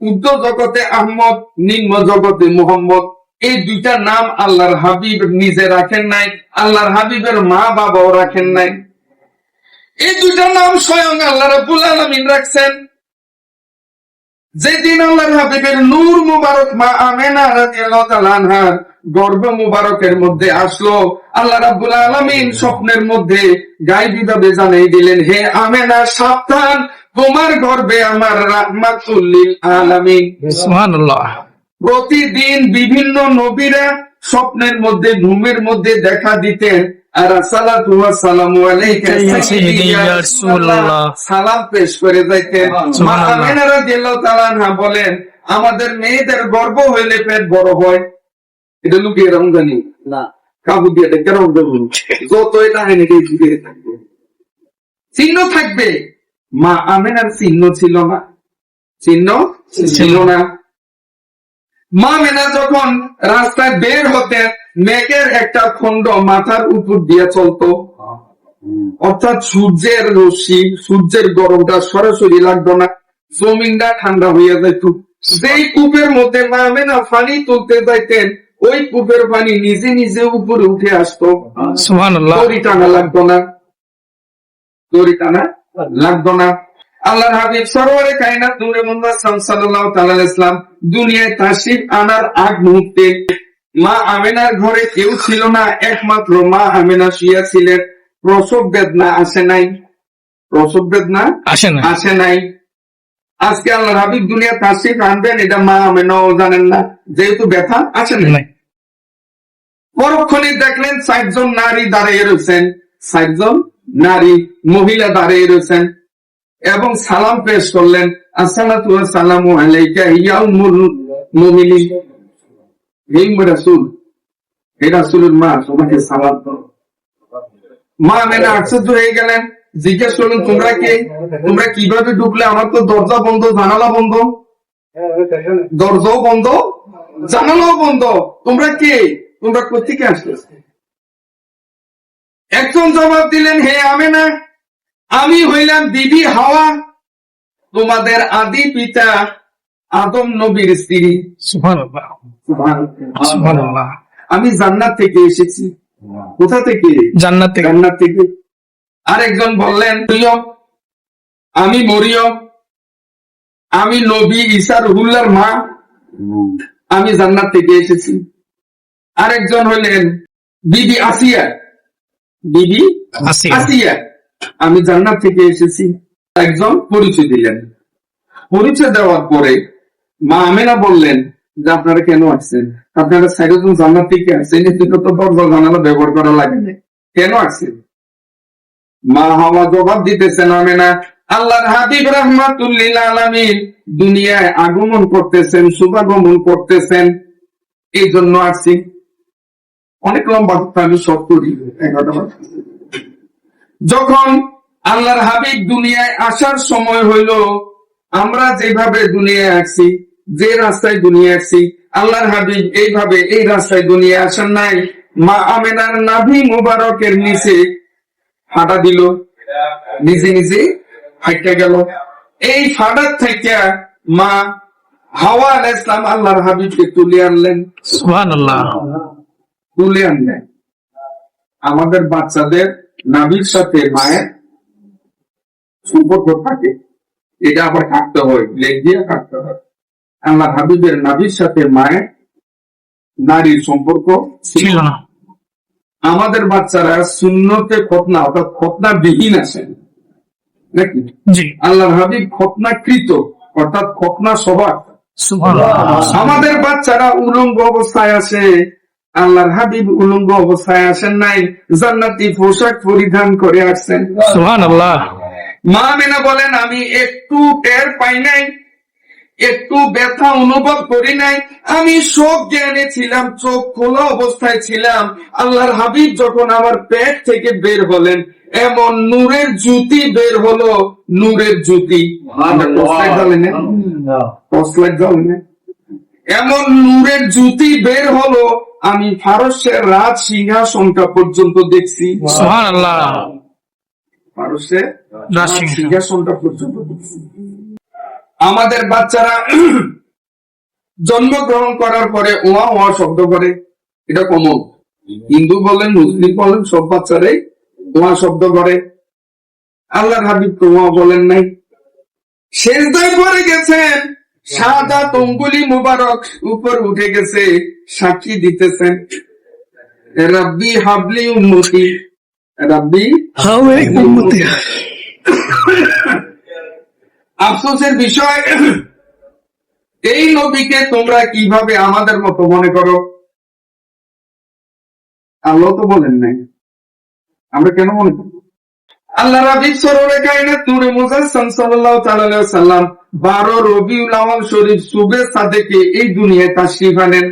উর্ধ জগতে আহমদ, নিম্ন জগতে মুহাম্মদ। এই দুইটা নাম আল্লাহর হাবিব নিজে রাখেন নাই, আল্লাহর হাবিবের মা বাবাও রাখেন নাই। এই দুইটা নাম স্বয়ং আল্লাহ রাব্বুল আলামিন রাখছেন। যেদিন আল্লাহর হাবিবের নূর মুবারক মা আমেনা রাদিয়াল্লাহু তাআলা গর্ভ মুবারকের মধ্যে আসলো, আল্লাহ রাব্বুল আলামিন স্বপ্নের মধ্যে গায়বী ভাবে জানাই দিলেন, হে আমেনা, সাবধান তোমার গর্বে আমার রাহমাতুল লিল আলামিন। সুবহানাল্লাহ। প্রতিদিন বিভিন্ন নবীরা স্বপ্নের মধ্যে ঘুমের মধ্যে দেখা দিতেন। আর সালাতু ওয়া সালামু আলাইকা ইয়া ইয়া ইয়া রাসূলুল্লাহ। সালাম পেশ করে যাইতেন। মা। আমিনা রাদিয়াল্লাহু তাআলা আনহা বলেন আমাদের মেয়েদের গর্ব হইলে পেট বড় হয়। এটা লুকিয়ে রমজানি না। কাবু দিয়ে দেখে রমজান যত এটা এই যুগে থাকবে। চিহ্ন থাকবে। মা আমেনার চিহ্ন ছিল না। চিহ্ন ছিল না। মা মেনা যখন রাস্তায় বের হতেন মেঘের একটা খণ্ড মাথার উপর দিয়ে চলতো অর্থাৎ সূর্যের রশ্মি সূর্যের গরমটা সরাসরি লাগতো না জমিনটা ঠান্ডা হইয়া যাইত। সেই কূপের মধ্যে মা মেনা পানি তুলতে যাইতেন ওই কূপের পানি নিজে নিজে উপরে উঠে আসতো। দড়ি টানা লাগতো না। দড়ি টানা লাগতো না। আল্লাহর হাবিব সরোয়ারে কায়নাত নূরে মুহাম্মদ সাল্লাল্লাহু তাআলা ইসলাম দুনিয়ায় তাশরিফ আনার আগ মুহূর্তে মা আমেনার ঘরে কেউ ছিল না একমাত্র মা আমেনা শুয়া ছিলেন। প্রসব বেদনা আসে নাই। প্রসব বেদনা আসে না আসে নাই। আজকে আল্লাহর হাবিব দুনিয়া তাশরিফ আনবেন এটা মা আমেনাও জানেন না। যেহেতু ব্যথা আসে নাই। পরক্ষণে দেখলেন ষাটজন নারী দাঁড়িয়ে রয়েছেন। ষাটজন নারী, মহিলা দাঁড়িয়ে রয়েছেন এবং সালাম পেশ করলেন, আসসালাতু আলাইকা মুমিনিন। রাসূল মা তোমাকে সালাম। মা মেনে আশ্চর্য হয়ে গেলেন, জিজ্ঞেস করলেন, তোমরা কে? তোমরা কীভাবে ঢুকলে? আমার তো দরজা বন্ধ, জানালা বন্ধ। দরজাও বন্ধ, জানালাও বন্ধ। তোমরা কে? তোমরা কোথেকে আসতেছ? একজন জবাব দিলেন হে আমেনা আমি হইলাম বিবি হাওয়া। তোমাদের আদি পিতা আদম নবীর স্ত্রী। সুবহানাল্লাহ। সুবহানাল্লাহ। আমি জান্নাত থেকে এসেছি। কোথা থেকে? জান্নাত থেকে। জান্নাত থেকে। আরেকজন বললেন আমি মরিয়ম আমি নবী ঈসা রুহুল্লার মা। আমি জান্নাত থেকে এসেছি। আরেকজন হইলেন বিবি আসিয়া। বিবি আসিয়া। আমি জান্নাত থেকে এসেছি। একজন পরিচয় দিলেন। পরিচয় দেওয়ার পরে মা আমেনা বললেন যে আপনারা কেন আসছেন? আপনারা সাইডজন জান্নাত থেকে আসছেন। এই তো দরজা জানালা ব্যবহার করা লাগে না। কেন আসছেন? মা হাওয়া জবাব দিতেছেন আমেনা আল্লাহর হাবিব রহমাতুল্লিল আলামিন দুনিয়ায় আগমন করতেছেন শুভাগমন করতেছেন। এই জন্য আসছি। অনেক লম্বা কথা আমি সব করি, এগারোটা। যখন আল্লাহর হাবিব দুনিয়ায় আসার সময় হইল, আমরা যেভাবে দুনিয়ায় আসছি, যে রাস্তায় দুনিয়া আসছি, আল্লাহর হাবিব এইভাবে এই রাস্তায় দুনিয়া আসার নাই। মা আমেনার নাভি মুবারকের নিচে ফাটা দিল, নিজে নিজে হাইটা গেল। এই ফাটার থেকে মা হাওয়া আলাইহিস ইসলাম আল্লাহর হাবিবকে তুলে আনলেন। সুবহানাল্লাহ। তুলে আনলেন। আমাদের বাচ্চাদের নাভির সাথে মায়ের সম্পর্ক থাকে। এটা আবার কাটতে হয় লেগ দিয়ে কাটতে হয়। আল্লাহ হাবিবের নাভির সাথে মায়ের নারীর সম্পর্ক ছিল না। আমাদের বাচ্চারা শূন্যতে খতনা অর্থাৎ খতনা বিহীন আসেন নাকি? জি। আল্লাহর হাবিব খতনাকৃত অর্থাৎ খতনা সবার আমাদের বাচ্চারা উলঙ্গ অবস্থায় আছে আল্লাহর হাবিব উলঙ্গ অবস্থায় আসেন নাই জান্নাতি পোশাক পরিধান করে আসছেন। সুবহানাল্লাহ। মা মেনা বলেন আমি একটু টের পাই নাই একটু ব্যথা অনুভব করি নাই। আমি সব জ্ঞানে ছিলাম চোখ খোলা অবস্থায় ছিলাম। আল্লাহর হাবিব যখন আমার পেট থেকে বের হলেন এমন নূরের জুতি বের হলো নূরের না? এমন নূরের জুতি বের হলো আমি ফারসের রাজ সিংহাসনটা পর্যন্ত দেখছি। ফারসের রাজ সিংহাসনটা পর্যন্ত দেখছি। আমাদের বাচ্চারা জন্মগ্রহণ করার পরে ওয়া ওয়া শব্দ করে। এটা কমন। হিন্দু বলেন মুসলিম বলেন সব বাচ্চারাই ওয়া শব্দ করে। আল্লাহ হাবিব তো ওয়া বলেন নাই। শেষদায় পরে গেছেন। সাদা তঙ্গুলি মুবারক উপর উঠে গেছে সাক্ষী দিতেছেন রাব্বি হাবলি উম্মতি। রাব্বি হাওয়ে উম্মতি। আফসোসের বিষয় এই নবীকে তোমরা কীভাবে আমাদের মতো মনে করো? আল্লাহ তো বলেন নাই। আমরা কেন মনে করি আল্লাহ রাবিব সরোরে কায়নাত নূরে মুজাসসাম সাল্লাল্লাহু সাল্লাম 12 রবিউল শরীফ সুবে সাদেকে এই দুনিয়ায় তাশরীফ আনেন।